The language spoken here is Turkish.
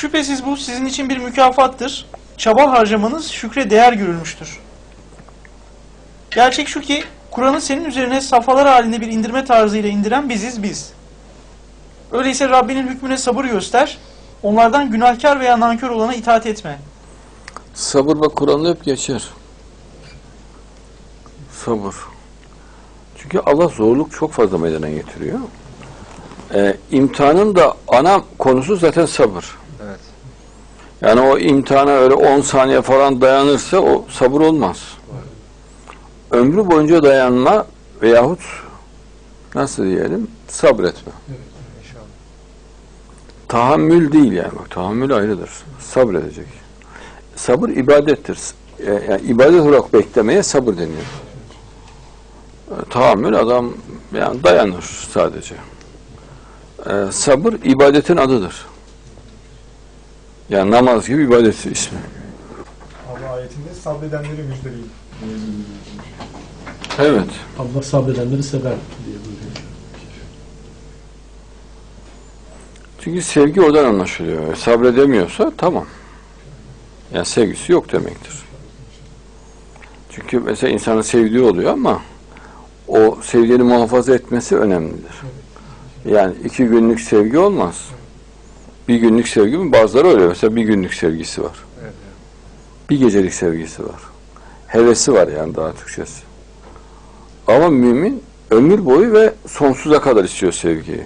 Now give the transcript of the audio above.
Şüphesiz bu sizin için bir mükafattır. Çaba harcamanız şükre değer görülmüştür. Gerçek şu ki Kur'an'ı senin üzerine safhalar halinde bir indirme tarzıyla indiren biziz biz. Öyleyse Rabbinin hükmüne sabır göster, onlardan günahkar veya nankör olana itaat etme. Sabır bak Kur'an'da hep geçer. Sabır. Çünkü Allah zorluk çok fazla meydana getiriyor. Ee, imtihanın da ana konusu zaten sabır. Evet. Yani o imtihana öyle 10 saniye falan dayanırsa o sabır olmaz. Ömrü boyunca dayanma veyahut nasıl diyelim sabretme. İnşallah. Tahammül değil yani bak tahammül ayrıdır. Sabredecek. Sabır ibadettir. E, Yani ibadet olarak beklemeye sabır deniyor. E, Tahammül adam yani dayanır sadece. E, sabır ibadetin adıdır. Yani namaz gibi ibadet ismi. Abi ayetinde sabredenleri müjdeleyin. Evet. Allah sabredenleri sever diye buyuruyor. Çünkü sevgi oradan anlaşılıyor. Sabredemiyorsa tamam. Yani sevgisi yok demektir. Çünkü mesela insanın sevdiği oluyor ama o sevdiğini muhafaza etmesi önemlidir. Yani iki günlük sevgi olmaz. Bir günlük sevgi mi? Bazıları öyle. Mesela bir günlük sevgisi var. Evet. Bir gecelik sevgisi var. Hevesi var yani daha Türkçesi. Ama mümin ömür boyu ve sonsuza kadar istiyor sevgiyi.